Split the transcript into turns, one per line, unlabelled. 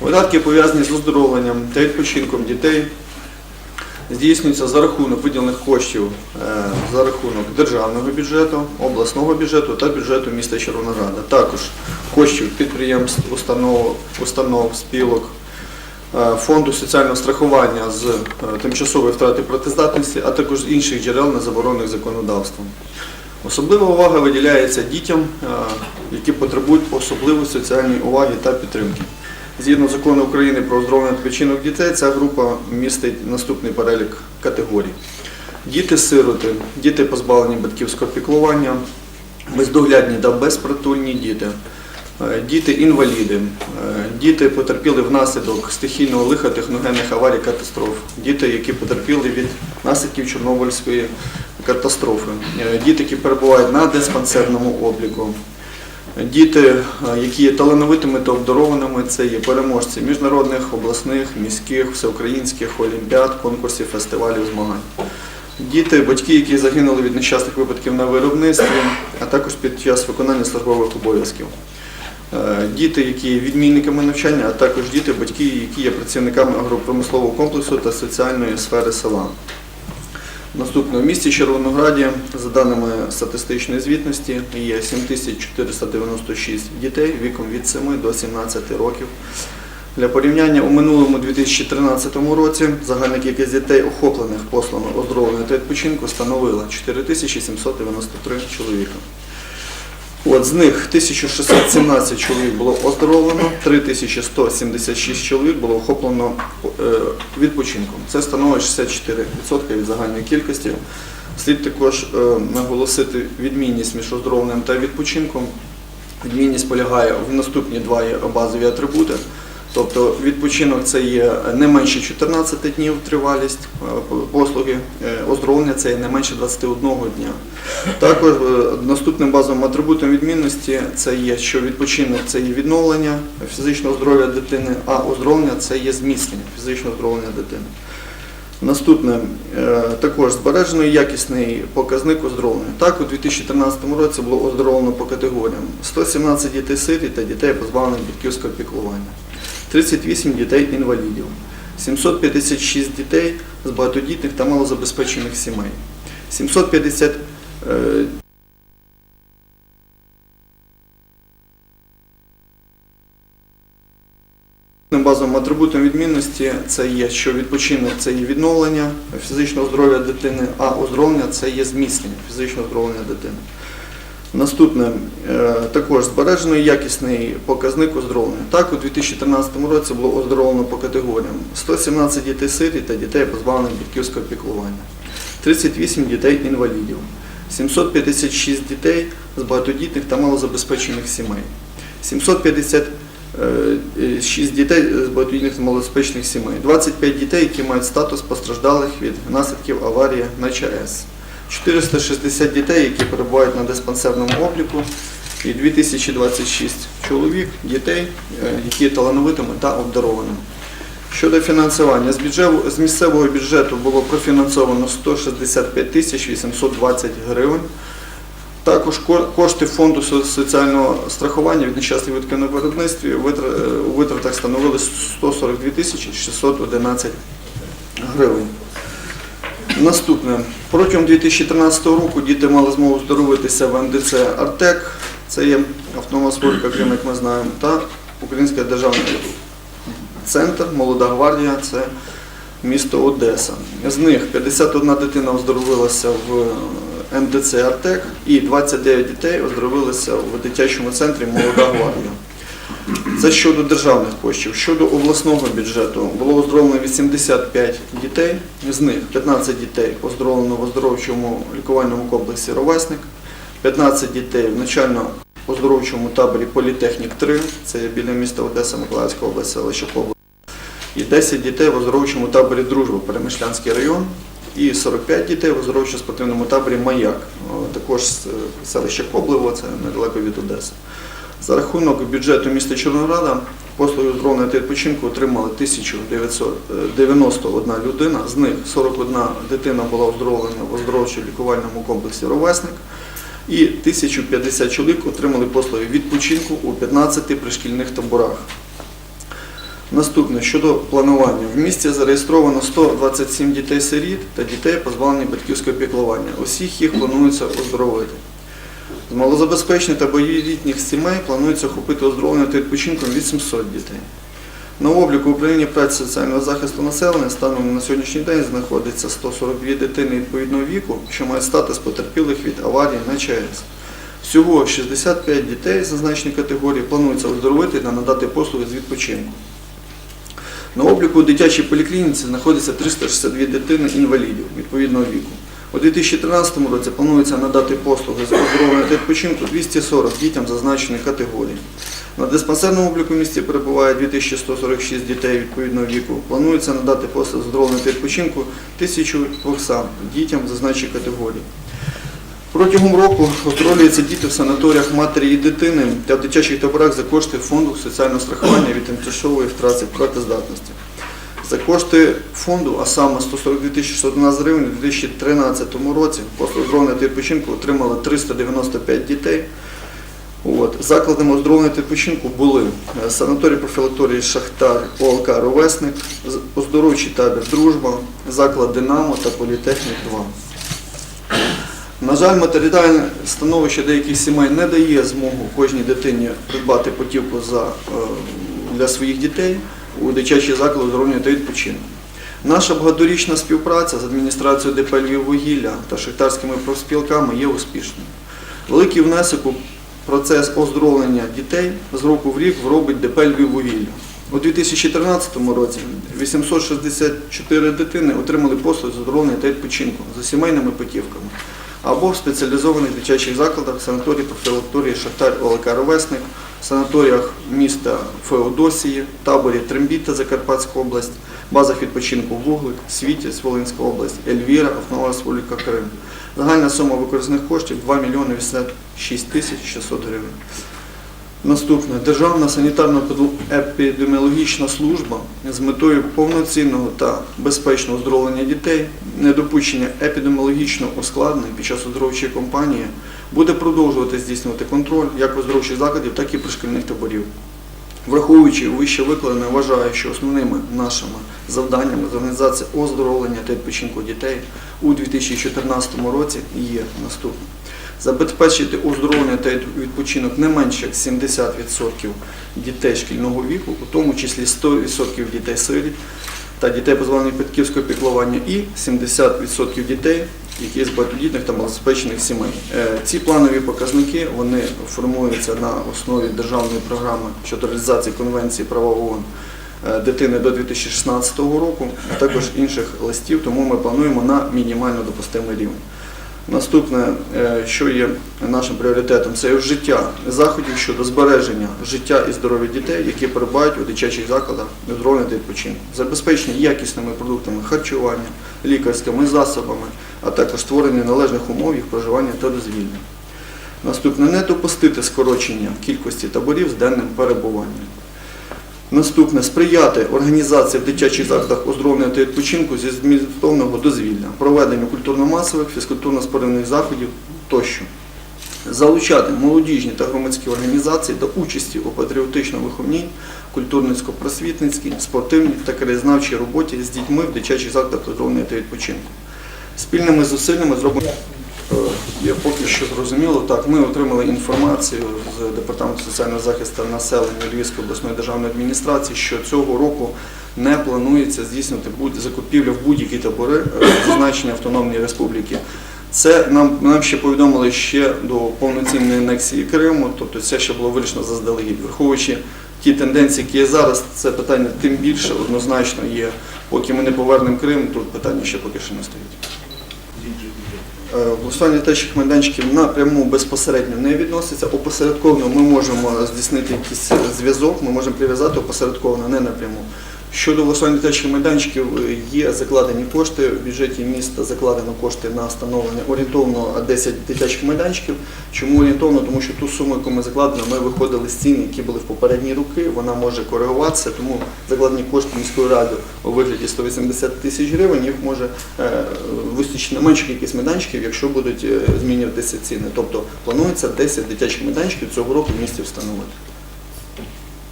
Видатки пов'язані з оздоровленням та відпочинком дітей здійснюються за рахунок виділених коштів е, за рахунок державного бюджету, обласного бюджету та бюджету міста Червонограда. Також коштів підприємств, установ, установ спілок, е, фонду соціального страхування з е, тимчасової втрати працездатності, а також з інших джерел, не заборонених законодавством. Особлива увага виділяється дітям, які потребують особливої соціальної уваги та підтримки. Згідно закону України про оздоровлення відпочинок дітей, ця група містить наступний перелік категорій. Діти-сироти, діти позбавлені батьківського піклування, бездоглядні та безпритульні діти, е, діти-інваліди, е, діти потерпіли внаслідок стихійного лиха техногенних аварій катастроф, діти, які потерпіли від наслідків Чорнобильської катастрофи, е, діти, які перебувають на диспансерному обліку. Діти, е, які є талановитими та обдарованими, це є переможці міжнародних, обласних, міських, всеукраїнських олімпіад, конкурсів, фестивалів, змагань. Діти, батьки, які загинули від нещасних випадків на виробництві, а також під час виконання службових обов'язків. Е, Діти, які є відмінниками навчання, а також діти, батьки, які є працівниками агропромислового комплексу та соціальної сфери села. Наступне в місті Червонограді, за даними статистичної звітності, є 7496 дітей віком від 7 до 17 років. Для порівняння у минулому 2013 році загальна кількість дітей, охоплених послами оздоровлення та відпочинку, становила 4793 чоловіка. От, з них 1617 чоловік було оздоровлено, 3176 чоловік було охоплено е, відпочинком. Це становить 64% від загальної кількості. Слід також е, наголосити відмінність між оздоровленням та відпочинком. Відмінність полягає в наступні два базові атрибути. Тобто відпочинок це є не менше 14 днів тривалість е, послуги, е, оздоровлення це є не менше 21 дня. Також е, наступним базовим атрибутом відмінності це є, що відпочинок це є відновлення фізичного здоров'я дитини, а оздоровлення це є зміцнення фізичного здоров'я дитини. Наступне також збережено якісний показник оздоровлення. Так, у 2013 році було оздоровлено по категоріям 117 дітей сирі та дітей позбавлених батьківського піклування, 38 дітей інвалідів, 756 дітей з багатодітних та малозабезпечених сімей, 750 е, Базовим атрибутом відмінності це є, що відпочинок це є відновлення фізичного здоров'я дитини, а оздоровлення це є зміцнення фізичного здоров'я дитини. Наступне е, також збережено якісний показник оздоровлення. Так, у 2013 році було оздоровлено по категоріям 117 дітей сирі та дітей позбавлених батьківського піклування, 38 дітей інвалідів, 756 дітей з багатодітних та малозабезпечених сімей, 750 е, 6 дітей з багатодітних та малозабезпечених сімей, 25 дітей, які мають статус постраждалих від наслідків аварії на ЧАЕС, 460 дітей, які перебувають на диспансерному обліку, і 2026 чоловік, дітей, е, які є талановитими та обдарованими. Щодо фінансування, з, місцевого бюджету було профінансовано 165 тисяч 820 гривень. Також кошти фонду соціального страхування від нещасних випадків на виробництві е, у витратах становили 142 тисячі 611 гривень. Наступне. Протягом 2013 року діти мали змогу здоровитися в МДЦ Артек, це є автономна Крим, як ми знаємо, та Український державний центр Молода гвардія, це місто Одеса. З них 51 дитина оздоровилася в МДЦ Артек і 29 дітей оздоровилися в дитячому центрі Молода гвардія. Це щодо державних коштів. Щодо обласного бюджету було оздоровлено 85 дітей, з них 15 дітей оздоровлено в оздоровчому лікувальному комплексі Ровесник, 15 дітей в навчально-оздоровчому таборі Політехнік 3, це біля міста Одеса, Миколаївська область, селище Побло. І 10 дітей в оздоровчому таборі Дружба, Перемишлянський район, і 45 дітей в оздоровчо-спортивному таборі Маяк, також е, селище Коблево, це недалеко від Одеси. За рахунок бюджету міста Чорнограда послуги оздоровлення та відпочинку отримали 1991 людина, з них 41 дитина була оздоровлена в оздоровчо-лікувальному комплексі Ровесник, і 1050 чоловік отримали послуги відпочинку у 15 пришкільних таборах. Наступне щодо планування. В місті зареєстровано 127 дітей-сиріт та дітей, позбавлених батьківського піклування. Усіх їх планується оздоровити. З малозабезпечених та боєлітніх сімей планується охопити оздоровлення та відпочинком 800 дітей. На обліку управління праці соціального захисту населення станом на сьогоднішній день знаходиться 142 дитини відповідного віку, що мають статус потерпілих від аварії на ЧАЕС. Всього 65 дітей зазначеної категорії планується оздоровити та надати послуги з відпочинку. На обліку у дитячій поліклініці знаходиться 362 дитини інвалідів відповідного віку. У 2013 році планується надати послуги з оздоровлення та відпочинку 240 дітям зазначених категорій. На диспансерному обліку в місті перебуває 2146 дітей відповідного віку. Планується надати послуги з оздоровлення та відпочинку 1200 дітям зазначених категорій. Протягом року оздоровлюються діти в санаторіях матері і дитини та в дитячих таборах за кошти фонду соціального страхування від тимчасової втрати працездатності. За кошти фонду, а саме 142 611 гривень, у 2013 році послуг оздоровлення та відпочинку отримали 395 дітей. Закладами оздоровлення та відпочинку були е, санаторій профілакторії Шахтар, ОЛК Ровесник, оздоровчий табір Дружба, заклад Динамо та Політехнік 2. На жаль, матеріальне становище деяких сімей не дає змогу кожній дитині придбати потівку е, для своїх дітей у дитячий заклад оздоровлення та відпочинку. Наша багаторічна співпраця з адміністрацією ДП «Львіввугілля» та шахтарськими профспілками є успішною. Великий внесок у процес оздоровлення дітей з року в рік робить ДП «Львіввугілля». У 2013 році 864 дитини отримали послуги з оздоровлення та відпочинку за сімейними путівками або в спеціалізованих дитячих закладах санаторії профілакторії Шахтар ОЛК Ровесник, санаторіях міста Феодосії, таборі Трембіта Закарпатська область, базах відпочинку Вуглик, Світязь Волинська область, Ельвіра, Автономна Республіка Крим. Загальна сума використаних коштів 2 мільйони 86 тисяч 600 гривень. Наступне Державна санітарно-епідеміологічна служба з метою повноцінного та безпечного оздоровлення дітей, недопущення епідеміологічного ускладнень під час оздоровчої кампанії буде продовжувати здійснювати контроль як оздоровчих закладів, так і пришкільних таборів. Враховуючи вище викладене, вважаю, що основними нашими завданнями з організації оздоровлення та відпочинку дітей у 2014 році є наступне. Забезпечити оздоровлення та відпочинок не менше як 70% дітей шкільного віку, у тому числі 100% дітей сиріт та дітей позбавлених батьківського піклування і 70% дітей, які з багатодітних та малозабезпечених сімей. Е, Ці планові показники вони формуються на основі державної програми щодо реалізації Конвенції права ООН е, дитини до 2016 року, а також інших листів, тому ми плануємо на мінімально допустимий рівень. Наступне, е, що є нашим пріоритетом, це вжиття заходів щодо збереження життя і здоров'я дітей, які перебувають у дитячих закладах оздоровлення та відпочинку, забезпечення якісними продуктами харчування, лікарськими засобами, а також створення належних умов їх проживання та дозвілля. Наступне не допустити скорочення кількості таборів з денним перебуванням. Наступне сприяти організації в дитячих закладах оздоровлення та відпочинку зі змістовного дозвілля, проведенню культурно-масових, фізкультурно-спортивних заходів тощо. Залучати молодіжні та громадські організації до участі у патріотично-виховній, культурницько-просвітницькій, спортивній та краєзнавчій роботі з дітьми в дитячих закладах оздоровлення та відпочинку. Спільними зусиллями зробимо. Е, Є поки що зрозуміло. Так, ми отримали інформацію з департаменту соціального захисту населення Львівської обласної державної адміністрації, що цього року не планується здійснювати закупівлю в будь-які табори е, зазначення Автономної Республіки. Це нам, нам ще повідомили ще до повноцінної анексії Криму, тобто це ще було вирішено заздалегідь. Враховуючи ті тенденції, які є зараз, це питання тим більше однозначно є. Поки ми не повернемо Крим, тут питання ще поки що не стоїть. Е, Голосування дитячих майданчиків напряму безпосередньо не відноситься. Опосередковано ми можемо здійснити якийсь зв'язок, ми можемо прив'язати опосередковано, не напряму. Щодо влаштування дитячих майданчиків, е, є закладені кошти в бюджеті міста, закладено кошти на встановлення орієнтовно 10 дитячих майданчиків. Чому орієнтовно? Тому що ту суму, яку ми закладено, ми виходили з цін, які були в попередні роки, вона може коригуватися, тому закладені кошти міської ради у вигляді 180 тисяч гривень, їх може е, вистачити на меншу кількість майданчиків, якщо будуть е, змінюватися ціни. Тобто планується 10 дитячих майданчиків цього року в місті встановити.